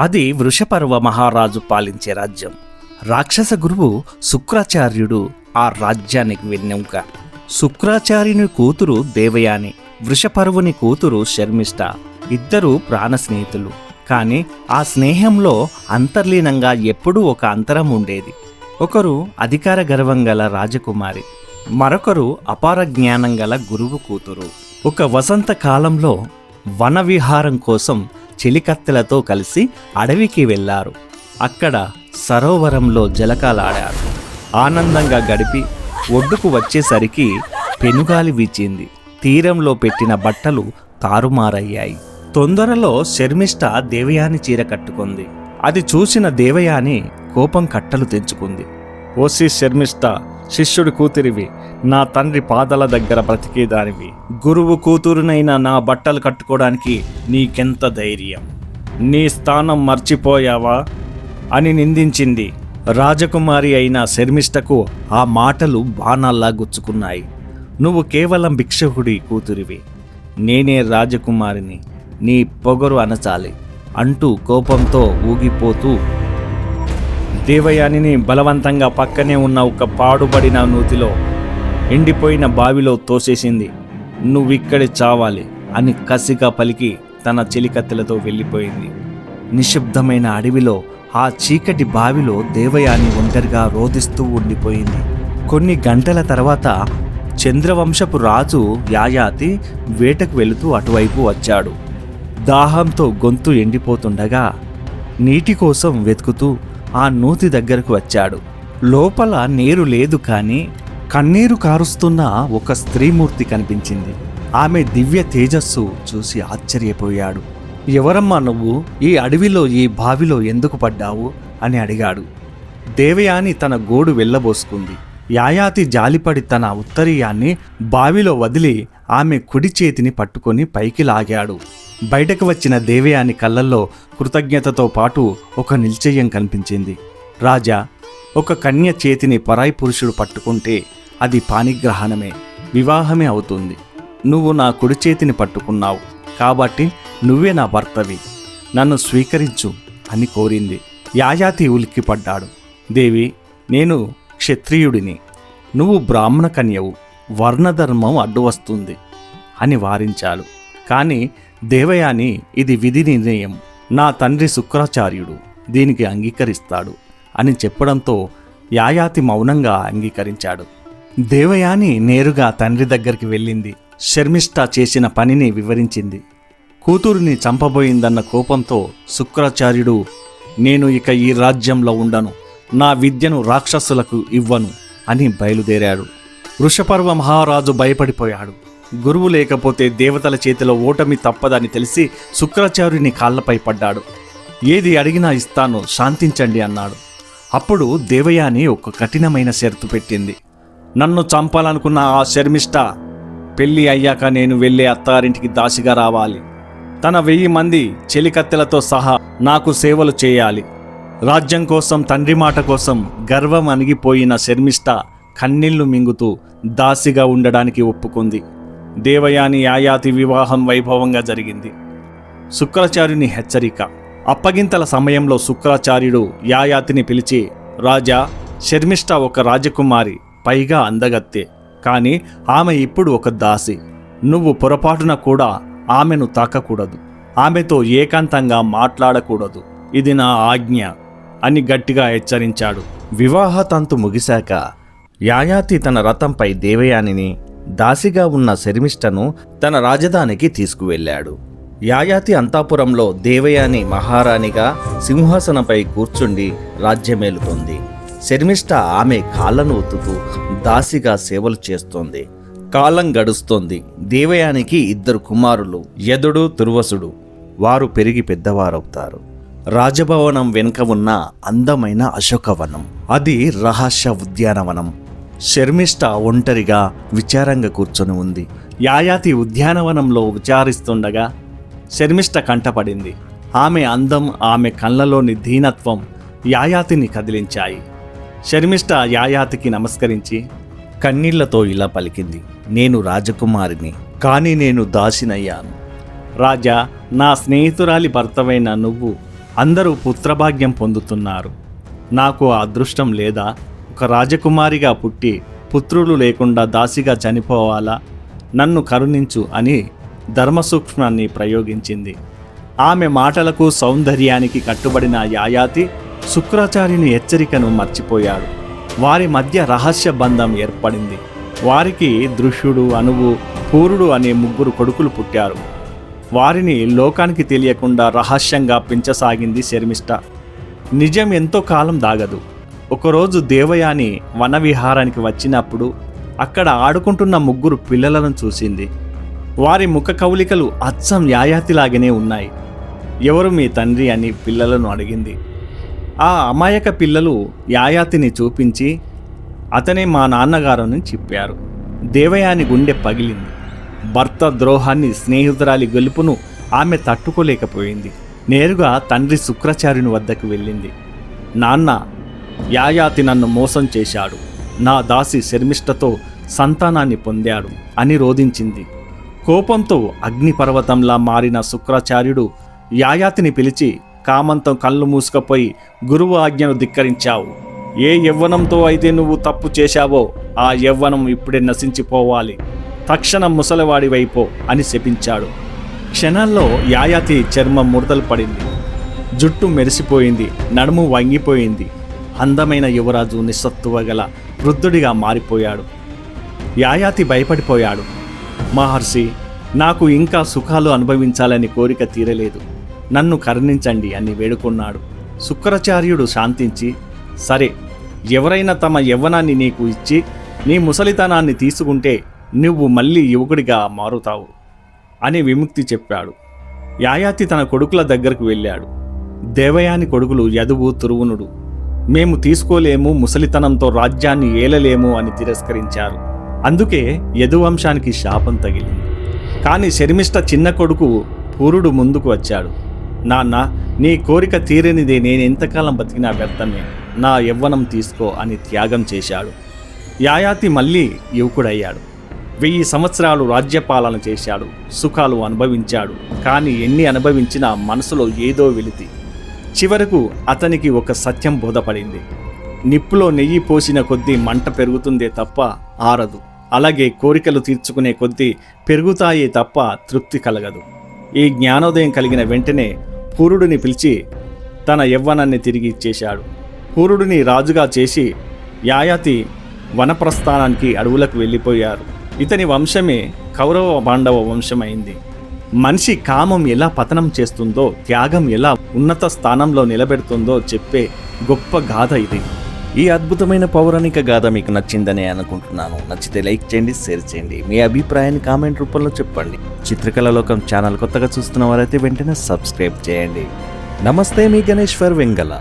అది వృషపర్వ మహారాజు పాలించే రాజ్యం. రాక్షస గురువు శుక్రాచార్యుడు ఆ రాజ్యానికి వెన్నెముక. శుక్రాచార్యుని కూతురు దేవయాని వృషపర్వుని కూతురు శర్మిష్ట ఇద్దరు ప్రాణ స్నేహితులు. కానీ ఆ స్నేహంలో అంతర్లీనంగా ఎప్పుడూ ఒక అంతరం ఉండేది. ఒకరు అధికార గర్వం గల రాజకుమారి మరొకరు అపార జ్ఞానం గల గురువు కూతురు. ఒక వసంత కాలంలో వన విహారం కోసం చెలికత్తెలతో కలిసి అడవికి వెళ్ళారు. అక్కడ సరోవరంలో జలకాలాడారు. ఆనందంగా గడిపి ఒడ్డుకు వచ్చేసరికి పెనుగాలి వీచింది. తీరంలో పెట్టిన బట్టలు తారుమారయ్యాయి. తొందరలో శర్మిష్ట దేవయాని చీర కట్టుకుంది. అది చూసిన దేవయాని కోపం కట్టలు తెంచుకుంది. ఓసి శర్మిష్ట శిష్యుడు కూతురివి నా తండ్రి పాదాల దగ్గర బ్రతికేదానివి. గురువు కూతురునైనా నా బట్టలు కట్టుకోవడానికి నీకెంత ధైర్యం? నీ స్థానం మర్చిపోయావా? అని నిందించింది. రాజకుమారి అయిన శర్మిష్టకు ఆ మాటలు బాణాల్లా గుచ్చుకున్నాయి. నువ్వు కేవలం భిక్షకుడి కూతురివి. నేనే రాజకుమారిని నీ పొగరు అనచాలి అంటూ కోపంతో ఊగిపోతూ దేవయానిని బలవంతంగా పక్కనే ఉన్న ఒక పాడుబడిన నూతిలో ఎండిపోయిన బావిలో తోసేసింది. నువ్విక్కడే చావాలి అని కసిగా పలికి తన చెలికత్తెలతో వెళ్ళిపోయింది. నిశ్శబ్దమైన అడవిలో ఆ చీకటి బావిలో దేవయాని ఒంటరిగా రోదిస్తూ ఉండిపోయింది. కొన్ని గంటల తర్వాత చంద్రవంశపు రాజు యాయాతి వేటకు వెళుతూ అటువైపు వచ్చాడు. దాహంతో గొంతు ఎండిపోతుండగా నీటి కోసం వెతుకుతూ ఆ నూతి దగ్గరకు వచ్చాడు. లోపల నీరు లేదు కానీ కన్నీరు కారుస్తున్న ఒక స్త్రీమూర్తి కనిపించింది. ఆమె దివ్య తేజస్సు చూసి ఆశ్చర్యపోయాడు. ఎవరమ్మా నువ్వు? ఈ అడవిలో ఈ బావిలో ఎందుకు పడ్డావు? అని అడిగాడు. దేవయాని తన గోడు వెళ్ళబోసుకుంది. యాయాతి జాలిపడి తన ఉత్తరీయాన్ని బావిలో వదిలి ఆమె కుడి చేతిని పట్టుకొని పైకి లాగాడు. బయటకు వచ్చిన దేవయాని కళ్ళల్లో కృతజ్ఞతతో పాటు ఒక నిల్చయం కనిపించింది. రాజా ఒక కన్య చేతిని పరాయి పురుషుడు పట్టుకుంటే అది పానిగ్రహణమే వివాహమే అవుతుంది. నువ్వు నా కుడి చేతిని పట్టుకున్నావు కాబట్టి నువ్వే నా భర్తవి. నన్ను స్వీకరించు అని కోరింది. యాయాతి ఉలిక్కిపడ్డాడు. దేవి నేను క్షత్రియుడిని. నువ్వు బ్రాహ్మణ కన్యవు వర్ణధర్మం అడ్డు వస్తుంది అని వారించాడు. కానీ దేవయాని ఇది విధి నిర్ణయం. నా తండ్రి శుక్రాచార్యుడు దీనికి అంగీకరిస్తాడు అని చెప్పడంతో యాయాతి మౌనంగా అంగీకరించాడు. దేవయాని నేరుగా తండ్రి దగ్గరికి వెళ్ళింది. శర్మిష్ట చేసిన పనిని వివరించింది. కూతురిని చంపబోయిందన్న కోపంతో శుక్రాచార్యుడు నేను ఇక ఈ రాజ్యంలో ఉండను. నా విద్యను రాక్షసులకు ఇవ్వను అని బయలుదేరాడు. వృషపర్వ మహారాజు భయపడిపోయాడు. గురువు లేకపోతే దేవతల చేతిలో ఓటమి తప్పదని తెలిసి శుక్రాచార్యుని కాళ్ళపై పడ్డాడు. ఏది అడిగినా ఇస్తాను శాంతించండి అన్నాడు. అప్పుడు దేవయాని ఒక కఠినమైన షరతు పెట్టింది. నన్ను చంపాలనుకున్న ఆ శర్మిష్ట పెళ్ళి అయ్యాక నేను వెళ్ళే అత్తారింటికి దాసిగా రావాలి. తన వెయ్యి మంది చెలికత్తెలతో సహా నాకు సేవలు చేయాలి. రాజ్యం కోసం తండ్రి మాట కోసం గర్వం అణిగిపోయిన శర్మిష్ట కన్నీళ్ళు మింగుతూ దాసిగా ఉండడానికి ఒప్పుకుంది. దేవయాని యాయాతి వివాహం వైభవంగా జరిగింది. శుక్రాచార్యుని హెచ్చరిక. అప్పగింతల సమయంలో శుక్రాచార్యుడు యాయాతిని పిలిచి రాజా శర్మిష్ట ఒక రాజకుమారి పైగా అందగత్తె. కానీ ఆమె ఇప్పుడు ఒక దాసి. నువ్వు పొరపాటున కూడా ఆమెను తాకకూడదు. ఆమెతో ఏకాంతంగా మాట్లాడకూడదు. ఇది నా ఆజ్ఞ అని గట్టిగా హెచ్చరించాడు. వివాహ తంతు ముగిశాక యాయాతి తన రథంపై దేవయానిని దాసిగా ఉన్న శర్మిష్టను తన రాజధానికి తీసుకువెళ్ళాడు. యాయాతి అంతాపురంలో దేవయాని మహారాణిగా సింహాసనంపై కూర్చుండి రాజ్యమేలుతోంది. శర్మిష్ట ఆమె కాళ్ళను ఒత్తుతూ దాసిగా సేవలు చేస్తోంది. కాలం గడుస్తోంది. దేవయానికి ఇద్దరు కుమారులు యదుడు తుర్వసుడు వారు పెరిగి పెద్దవారవుతారు. రాజభవనం వెనుక ఉన్న అందమైన అశోకవనం. అది రహస్య ఉద్యానవనం. శర్మిష్ట ఒంటరిగా విచారంగా కూర్చొని ఉంది. యాయాతి ఉద్యానవనంలో విచారిస్తుండగా శర్మిష్ట కంటపడింది. ఆమె అందం ఆమె కళ్ళలోని దీనత్వం యాయాతిని కదిలించాయి. శర్మిష్ట యాయాతికి నమస్కరించి కన్నీళ్ళతో ఇలా పలికింది. నేను రాజకుమారిని కానీ నేను దాసినయ్యాను. రాజా నా స్నేహితురాలి భర్తవైన నువ్వు అందరూ పుత్రభాగ్యం పొందుతున్నారు. నాకు ఆ అదృష్టం లేదా? ఒక రాజకుమారిగా పుట్టి పుత్రులు లేకుండా దాసిగా చనిపోవాలా? నన్ను కరుణించు అని ధర్మసూక్ష్మాన్ని ప్రయోగించింది. ఆమె మాటలకు సౌందర్యానికి కట్టుబడిన యాయాతి శుక్రాచార్యుని హెచ్చరికను మర్చిపోయాడు. వారి మధ్య రహస్య బంధం ఏర్పడింది. వారికి దృశ్యుడు అనువు పూరుడు అనే ముగ్గురు కొడుకులు పుట్టారు. వారిని లోకానికి తెలియకుండా రహస్యంగా పెంచసాగింది శర్మిష్ట. నిజం ఎంతో కాలం దాగదు. ఒకరోజు దేవయాని వనవిహారానికి వచ్చినప్పుడు అక్కడ ఆడుకుంటున్న ముగ్గురు పిల్లలను చూసింది. వారి ముఖ కవలికలు అచ్చం యాయాతిలాగానే ఉన్నాయి. ఎవరు మీ తండ్రి అని పిల్లలను అడిగింది. ఆ అమాయక పిల్లలు యాయాతిని చూపించి అతనే మా నాన్నగారని చెప్పారు. దేవయాని గుండె పగిలింది. భర్త ద్రోహాన్ని స్నేహితురాలి గెలుపును ఆమె తట్టుకోలేకపోయింది. నేరుగా తండ్రి శుక్రాచార్యుని వద్దకు వెళ్ళింది. నాన్న యాయాతి నన్ను మోసం చేశాడు. నా దాసి శర్మిష్టతో సంతానాన్ని పొందాడు అని రోధించింది. కోపంతో అగ్నిపర్వతంలా మారిన శుక్రాచార్యుడు యాయాతిని పిలిచి కామంతం కళ్ళు మూసుకపోయి గురువు ఆజ్ఞను ధిక్కరించావు. ఏ యవ్వనంతో అయితే నువ్వు తప్పు చేశావో ఆ యవ్వనం ఇప్పుడే నశించిపోవాలి. తక్షణం ముసలివాడివైపో అని శపించాడు. క్షణాల్లో యాయాతి చర్మం ముడతలు పడింది. జుట్టు మెరిసిపోయింది. నడుము వంగిపోయింది. అందమైన యువరాజు నిస్సత్తువ గల వృద్ధుడిగా మారిపోయాడు. యాయాతి భయపడిపోయాడు. మహర్షి నాకు ఇంకా సుఖాలు అనుభవించాలని కోరిక తీరలేదు. నన్ను కరుణించండి అని వేడుకున్నాడు. శుక్రాచార్యుడు శాంతించి సరే ఎవరైనా తమ యవ్వనాన్ని నీకు ఇచ్చి నీ ముసలితనాన్ని తీసుకుంటే నువ్వు మళ్ళీ యువకుడిగా మారుతావు అని విముక్తి చెప్పాడు. యాయాతి తన కొడుకుల దగ్గరకు వెళ్ళాడు. దేవయాని కొడుకులు యదువు తురువునుడు మేము తీసుకోలేము ముసలితనంతో రాజ్యాన్ని ఏలలేము అని తిరస్కరించారు. అందుకే యదువంశానికి శాపం తగిలింది. కానీ శర్మిష్ట చిన్న కొడుకు పూరుడు ముందుకు వచ్చాడు. నాన్న నీ కోరిక తీరనిదే నేను ఎంతకాలం బతికినా వ్యర్థమే. నా యవ్వనం తీసుకో అని త్యాగం చేశాడు. యాయాతి మళ్ళీ యువకుడయ్యాడు. వెయ్యి సంవత్సరాలు రాజ్యపాలన చేశాడు. సుఖాలు అనుభవించాడు. కానీ ఎన్ని అనుభవించినా మనసులో ఏదో వెలితి. చివరకు అతనికి ఒక సత్యం బోధపడింది. నిప్పులో నెయ్యి పోసిన కొద్దీ మంట పెరుగుతుందే తప్ప ఆరదు. అలాగే కోరికలు తీర్చుకునే కొద్దీ పెరుగుతాయే తప్ప తృప్తి కలగదు. ఈ జ్ఞానోదయం కలిగిన వెంటనే పూరుడిని పిలిచి తన యవ్వనాన్ని తిరిగి ఇచ్చేశాడు. పూరుడిని రాజుగా చేసి యాయాతి వనప్రస్థానానికి అడవులకు వెళ్ళిపోయారు. ఇతని వంశమే కౌరవ పాండవ వంశమైంది. మనిషి కామం ఎలా పతనం చేస్తుందో త్యాగం ఎలా ఉన్నత స్థానంలో నిలబెడుతుందో చెప్పే గొప్ప గాథ ఇది. ఈ అద్భుతమైన పౌరాణిక గాథ మీకు నచ్చిందని అనుకుంటున్నాను. నచ్చితే లైక్ చేయండి షేర్ చేయండి. మీ అభిప్రాయాన్ని కామెంట్ రూపంలో చెప్పండి. చిత్రకళ లోకం ఛానల్ కొత్తగా చూస్తున్న వారైతే వెంటనే సబ్స్క్రైబ్ చేయండి. నమస్తే మీ గణేశ్వర్ వెంగళ.